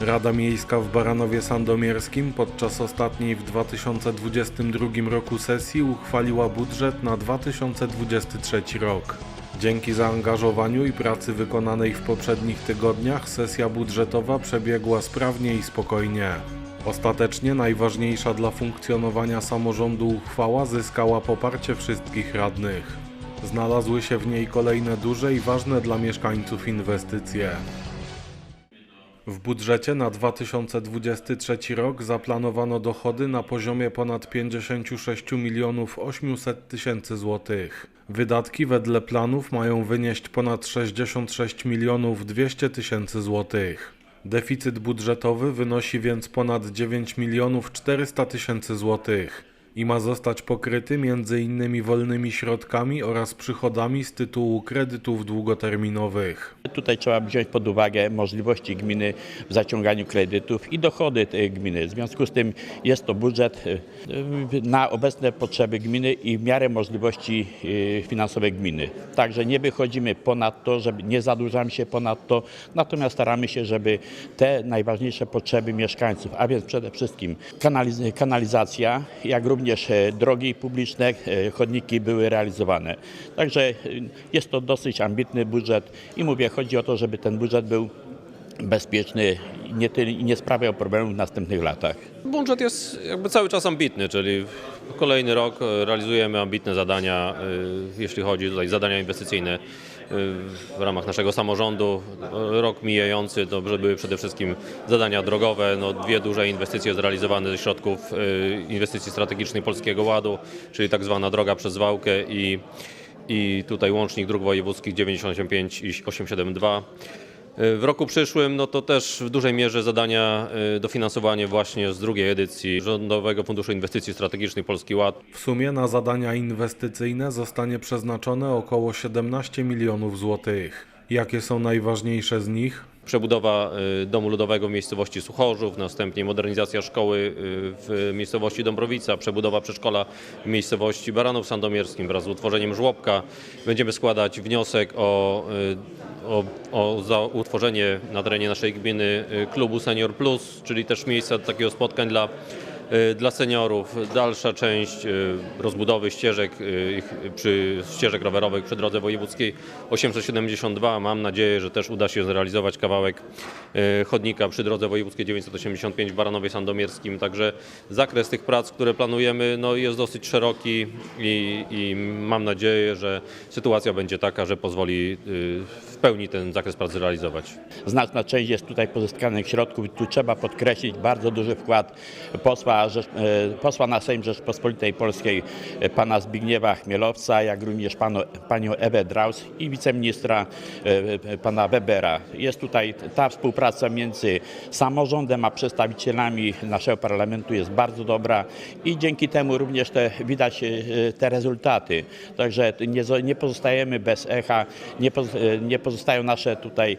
Rada Miejska w Baranowie Sandomierskim podczas ostatniej w 2022 roku sesji uchwaliła budżet na 2023 rok. Dzięki zaangażowaniu i pracy wykonanej w poprzednich tygodniach sesja budżetowa przebiegła sprawnie i spokojnie. Ostatecznie najważniejsza dla funkcjonowania samorządu uchwała zyskała poparcie wszystkich radnych. Znalazły się w niej kolejne duże i ważne dla mieszkańców inwestycje. W budżecie na 2023 rok zaplanowano dochody na poziomie ponad 56 milionów 800 tysięcy złotych. Wydatki wedle planów mają wynieść ponad 66 milionów 200 tysięcy złotych. Deficyt budżetowy wynosi więc ponad 9 milionów 400 tysięcy złotych i ma zostać pokryty m.in. wolnymi środkami oraz przychodami z tytułu kredytów długoterminowych. Tutaj trzeba wziąć pod uwagę możliwości gminy w zaciąganiu kredytów i dochody tej gminy. W związku z tym jest to budżet y, na obecne potrzeby gminy i w miarę możliwości y, finansowych gminy. Także nie wychodzimy ponad to, żeby nie zadłużamy się ponad to, natomiast staramy się, żeby te najważniejsze potrzeby mieszkańców, a więc przede wszystkim kanaliz- kanalizacja, jak również e, drogi publiczne, e, chodniki były realizowane. Także y, jest to dosyć ambitny budżet i mówię, chodzi o to, żeby ten budżet był bezpieczny i nie, nie sprawiał problemów w następnych latach. Budżet jest jakby cały czas ambitny, czyli kolejny rok e, realizujemy ambitne zadania, e, jeśli chodzi tutaj zadania inwestycyjne e, w ramach naszego samorządu. Rok mijający to były przede wszystkim zadania drogowe, no dwie duże inwestycje zrealizowane ze środków inwestycji strategicznej Polskiego Ładu, czyli tak zwana droga przez Wałkę i, i tutaj łącznik dróg wojewódzkich 985 i 872. W roku przyszłym no to też w dużej mierze zadania y, dofinansowanie właśnie z drugiej edycji Rządowego Funduszu Inwestycji Strategicznych Polski Ład. W sumie na zadania inwestycyjne zostanie przeznaczone około 17 milionów złotych. Jakie są najważniejsze z nich? Przebudowa y, Domu Ludowego w miejscowości Suchorzów, następnie modernizacja szkoły y, w miejscowości Dąbrowica, przebudowa przedszkola w miejscowości Baranów Sandomierskim wraz z utworzeniem żłobka. Będziemy składać wniosek o, y, o, o utworzenie na terenie naszej gminy klubu Senior Plus, czyli też miejsca takiego spotkań dla dla seniorów. Dalsza część y, rozbudowy ścieżek, y, przy ścieżek rowerowych przy drodze wojewódzkiej 872. Mam nadzieję, że też uda się zrealizować kawałek y, chodnika przy drodze wojewódzkiej 985 w Baranowie Sandomierskim. Także zakres tych prac, które planujemy no, jest dosyć szeroki i, i mam nadzieję, że sytuacja będzie taka, że pozwoli y, w pełni ten zakres prac zrealizować. Znaczna część jest tutaj pozyskanych środków i tu trzeba podkreślić bardzo duży wkład posła, E, posła na Sejm Rzeczpospolitej Polskiej e, pana Zbigniewa Chmielowca, jak również panu, panią Ewę Draus i wiceministra e, pana Webera. Jest tutaj ta współpraca między samorządem a przedstawicielami naszego parlamentu jest bardzo dobra i dzięki temu również te, widać te rezultaty. Także nie, nie pozostajemy bez echa, nie, poz, nie pozostają nasze tutaj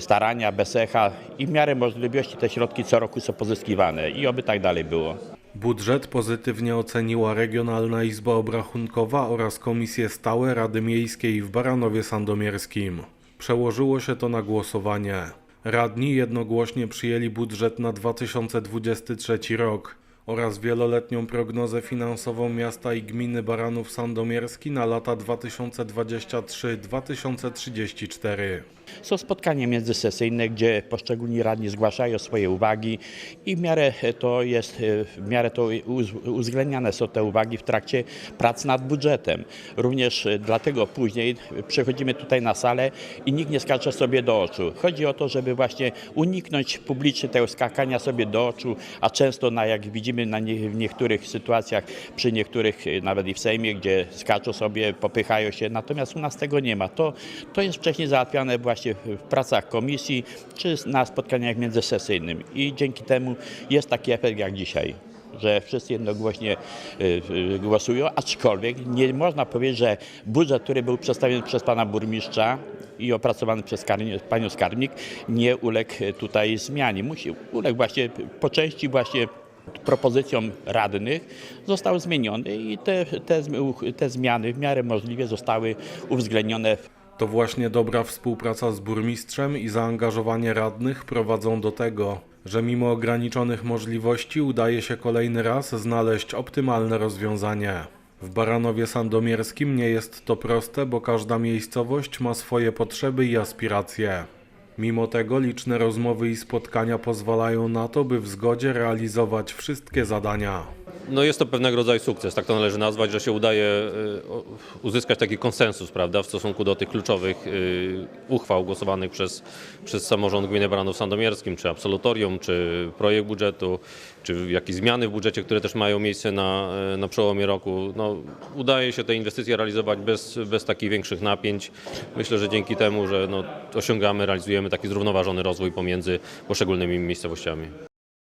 starania bez echa i w miarę możliwości te środki co roku są pozyskiwane i oby tak dalej było. Budżet pozytywnie oceniła Regionalna Izba Obrachunkowa oraz Komisje Stałe Rady Miejskiej w Baranowie Sandomierskim. Przełożyło się to na głosowanie. Radni jednogłośnie przyjęli budżet na 2023 rok oraz wieloletnią prognozę finansową miasta i gminy Baranów Sandomierski na lata 2023-2034. Są spotkania międzysesyjne, gdzie poszczególni radni zgłaszają swoje uwagi i w miarę to jest, w miarę to uwzględniane są te uwagi w trakcie prac nad budżetem. Również dlatego później przychodzimy tutaj na salę i nikt nie skacze sobie do oczu. Chodzi o to, żeby właśnie uniknąć publicznie tego skakania sobie do oczu, a często na, jak widzimy na nie, w niektórych sytuacjach, przy niektórych nawet i w Sejmie, gdzie skaczą sobie, popychają się, natomiast u nas tego nie ma. To, to jest wcześniej załatwiane właśnie w w pracach komisji czy na spotkaniach międzysesyjnym i dzięki temu jest taki efekt jak dzisiaj że wszyscy jednogłośnie y, y, głosują, aczkolwiek nie można powiedzieć, że budżet, który był przedstawiony przez pana burmistrza i opracowany przez panią skarbnik, nie uległ tutaj zmianie. Musi uległ właśnie po części właśnie propozycjom radnych został zmieniony i te, te, te zmiany w miarę możliwie zostały uwzględnione To właśnie dobra współpraca z burmistrzem i zaangażowanie radnych prowadzą do tego, że mimo ograniczonych możliwości udaje się kolejny raz znaleźć optymalne rozwiązanie. W Baranowie Sandomierskim nie jest to proste, bo każda miejscowość ma swoje potrzeby i aspiracje. Mimo tego liczne rozmowy i spotkania pozwalają na to, by w zgodzie realizować wszystkie zadania. No jest to pewnego rodzaju sukces, tak to należy nazwać, że się udaje o- uzyskać taki konsensus prawda, w stosunku do tych kluczowych y, uchwał głosowanych przez, przez samorząd gminy Baranów Sandomierskim, czy absolutorium, czy projekt budżetu, czy jakieś zmiany w budżecie, które też mają miejsce na, y, na przełomie roku. No, udaje się te inwestycje realizować bez, bez takich większych napięć. Myślę, że dzięki temu, że no, osiągamy, realizujemy taki zrównoważony rozwój pomiędzy poszczególnymi miejscowościami.